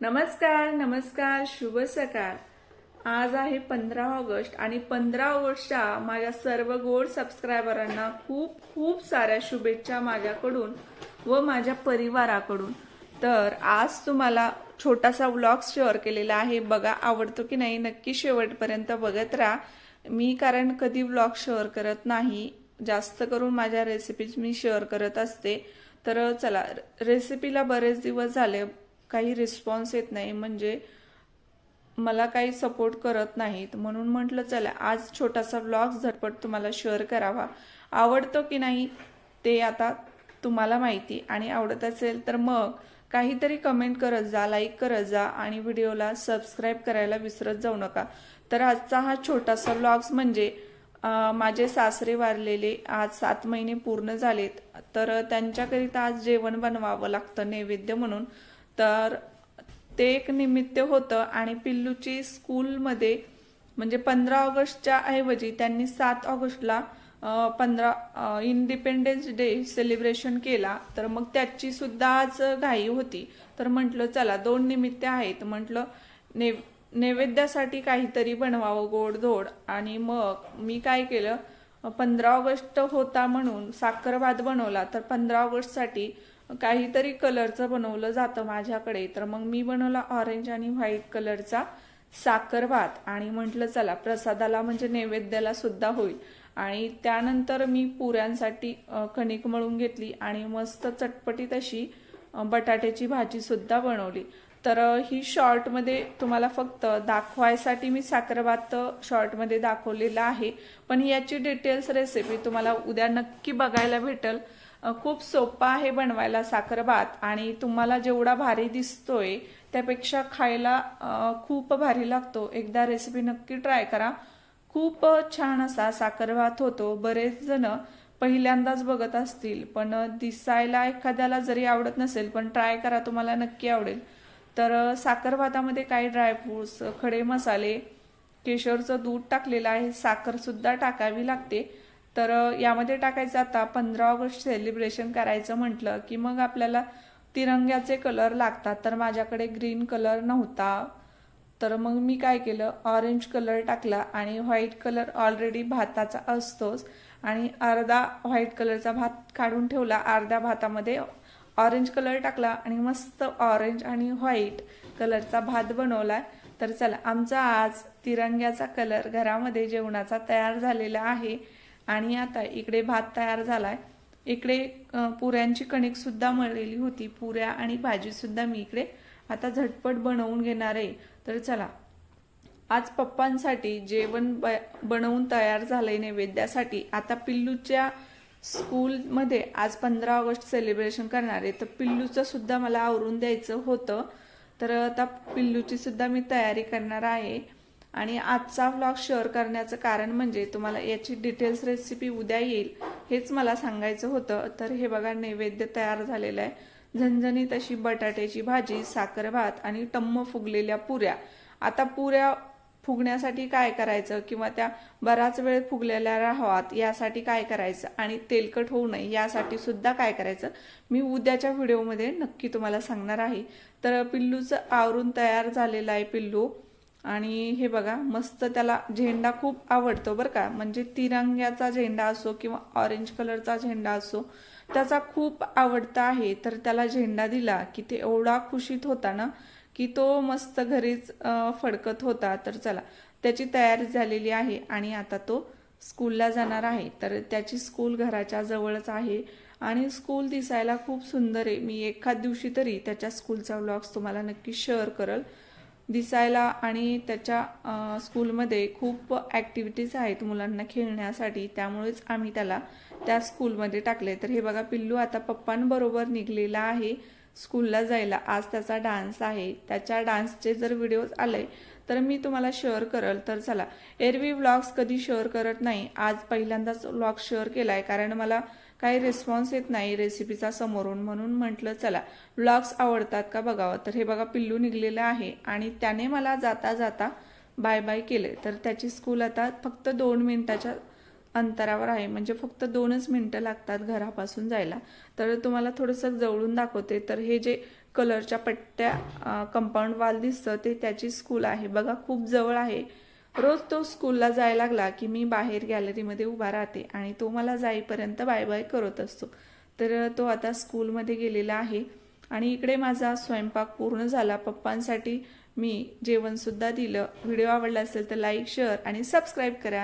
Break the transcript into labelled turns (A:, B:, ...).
A: नमस्कार नमस्कार शुभ सकाळ. आज आहे पंधरा ऑगस्ट आणि पंधरा ऑगस्टच्या माझ्या सर्व गोड सबस्क्रायबरांना खूप खूप साऱ्या शुभेच्छा माझ्याकडून व माझ्या परिवाराकडून. तर आज तुम्हाला छोटासा व्लॉग शेअर केलेला आहे. बघा आवडतो की नाही नक्की शेवटपर्यंत बघत राहा. मी कारण कधी व्लॉग शेअर करत नाही जास्त करून माझ्या रेसिपीज मी शेअर करत असते. तर चला रेसिपीला बरेच दिवस झाले काही रिस्पॉन्स येत नाही. म्हणजे मला काही सपोर्ट करत नाहीत. म्हणून म्हटलं चला आज छोटासा व्लॉग झटपट तुम्हाला शेअर करावा. आवडतो की नाही ते आता तुम्हाला माहिती. आणि आवडत असेल तर मग काहीतरी कमेंट करत जा लाईक करत जा आणि व्हिडिओला सबस्क्राईब करायला विसरत जाऊ नका. तर आजचा हा छोटासा व्लॉग्स म्हणजे माझे सासरे वारलेले आज सात महिने पूर्ण झालेत. तर त्यांच्याकरिता आज जेवण बनवावं लागतं नैवेद्य म्हणून. तर ते एक निमित्त होतं आणि पिल्लूची स्कूलमध्ये म्हणजे पंधरा ऑगस्टच्या ऐवजी त्यांनी सात ऑगस्टला पंधरा इंडिपेंडन्स डे सेलिब्रेशन केला. तर मग त्याची सुद्धा आज घाई होती. तर म्हटलं चला दोन निमित्त आहेत. म्हटलं ने नैवेद्यासाठी काहीतरी बनवावं गोडधोड. आणि मग मी काय केलं पंधरा ऑगस्ट होता म्हणून साखरभात बनवला. तर पंधरा ऑगस्टसाठी काहीतरी कलरचं बनवलं जातं माझ्याकडे. तर मग मी बनवला ऑरेंज आणि व्हाईट कलरचा साखरभात. आणि म्हटलं चला प्रसादाला म्हणजे नैवेद्याला सुद्धा होईल. आणि त्यानंतर मी पुऱ्यांसाठी खणिक कणिक मळून घेतली आणि मस्त चटपटीत अशी बटाट्याची भाजी सुद्धा बनवली. तर ही शॉर्टमध्ये तुम्हाला फक्त दाखवायसाठी मी साखरभात शॉर्टमध्ये दाखवलेला आहे. पण याची डिटेल्स रेसिपी तुम्हाला उद्या नक्की बघायला भेटल. खूप सोपा आहे बनवायला साखरभात आणि तुम्हाला जेवढा भारी दिसतोय त्यापेक्षा खायला खूप भारी लागतो. एकदा रेसिपी नक्की ट्राय करा. खूप छान असा साखरभात होतो. बरेच जण पहिल्यांदाच बघत असतील पण दिसायला एखाद्याला जरी आवडत नसेल पण ट्राय करा तुम्हाला नक्की आवडेल. तर साखरभातामध्ये काही ड्रायफ्रुट्स खडे मसाले केशरचं दूध टाकलेलं आहे. साखरसुद्धा टाकावी लागते. तर यामध्ये टाकायचं आता पंधरा ऑगस्ट सेलिब्रेशन करायचं म्हटलं की मग आपल्याला तिरंग्याचे कलर लागतात. तर माझ्याकडे ग्रीन कलर नव्हता. तर मग मी काय केलं? ऑरेंज कलर टाकला आणि व्हाईट कलर ऑलरेडी भाताचा असतोच. आणि अर्धा व्हाईट कलरचा भात काढून ठेवला. अर्ध्या भातामध्ये ऑरेंज कलर टाकला आणि मस्त ऑरेंज आणि व्हाईट कलरचा भात बनवला. तर चला आमचा आज तिरंग्याचा कलर घरामध्ये जेवणाचा तयार झालेला आहे. आणि आता इकडे भात तयार झालाय. इकडे पुऱ्यांची कणिक सुद्धा मळलेली होती. पुऱ्या आणि भाजी सुद्धा मी इकडे आता झटपट बनवून घेणार आहे. तर चला आज पप्पांसाठी जेवण ब- बनवून तयार झालंय नैवेद्यासाठी. आता पिल्लूच्या स्कूलमध्ये आज पंधरा ऑगस्ट सेलिब्रेशन करणार आहे. तर पिल्लूचं सुद्धा मला आवरून द्यायचं होतं. तर आता पिल्लूची सुद्धा मी तयारी करणार आहे. आणि आजचा व्लॉग शेअर करण्याचं कारण म्हणजे तुम्हाला याची डिटेल्स रेसिपी उद्या येईल हेच मला सांगायचं होतं. तर हे बघा नैवेद्य तयार झालेलं आहे. झणझणीत अशी बटाट्याची भाजी साखर भात आणि टम्म फुगलेल्या पुऱ्या. आता पुऱ्या फुगण्यासाठी काय करायचं किंवा त्या बराच वेळ फुगलेल्या राहावात यासाठी काय करायचं आणि तेलकट होऊ नये यासाठी सुद्धा काय करायचं मी उद्याच्या व्हिडिओमध्ये नक्की तुम्हाला सांगणार आहे. तर पिल्लूचं आवरून तयार झालेलं आहे पिल्लू. आणि हे बघा मस्त त्याला झेंडा खूप आवडतो बरं का. म्हणजे तिरंग्याचा झेंडा असो किंवा ऑरेंज कलरचा झेंडा असो त्याचा खूप आवडता आहे. तर त्याला झेंडा दिला की ते एवढा खुशीत होता ना की तो मस्त घरीच फडकत होता. तर चला त्याची तयारी झालेली आहे आणि आता तो स्कूलला जाणार आहे. तर त्याची स्कूल घराच्या जवळच आहे आणि स्कूल दिसायला खूप सुंदर आहे. मी एखाद दिवशी तरी त्याच्या स्कूलचा व्लॉग्स तुम्हाला नक्की शेअर करल. दिसायला आणि त्याच्या स्कूलमध्ये खूप ॲक्टिव्हिटीज आहेत मुलांना खेळण्यासाठी. त्यामुळेच आम्ही त्याला त्या स्कूलमध्ये टाकले तर हे बघा पिल्लू आता पप्पांबरोबर निघलेला आहे स्कूलला जायला. आज त्याचा डान्स आहे. त्याच्या डान्सचे जर व्हिडिओज आले तर मी तुम्हाला शेअर करल. तर चला एरवी व्लॉग्स कधी शेअर करत नाही. आज पहिल्यांदाच व्लॉग शेअर केला आहे कारण मला काही रिस्पॉन्स येत नाही. रेसिपीचा समोरून म्हणून म्हटलं चला ब्लॉग्स आवडतात का बघावं? तर हे बघा पिल्लू निघलेलं आहे आणि त्याने मला जाता जाता बाय बाय केले. तर त्याची स्कूल आता फक्त दोन मिनिटाच्या अंतरावर आहे. म्हणजे फक्त दोनच मिनटं लागतात घरापासून जायला. तर तुम्हाला थोडंसं जवळून दाखवते. तर हे जे कलरच्या पट्ट्या कंपाऊंड वाल दिसतं ते त्याची स्कूल आहे. बघा खूप जवळ आहे. रोज तो स्कूलला जायला लागला की मी बाहेर गॅलरीमध्ये उभा राहते आणि तो मला जाईपर्यंत बाय बाय करत असतो. तर तो आता स्कूलमध्ये गेलेला आहे आणि इकडे माझा स्वयंपाक पूर्ण झाला. पप्पांसाठी मी जेवणसुद्धा दिलं. व्हिडिओ आवडला असेल तर लाईक शेअर आणि सबस्क्राईब करा.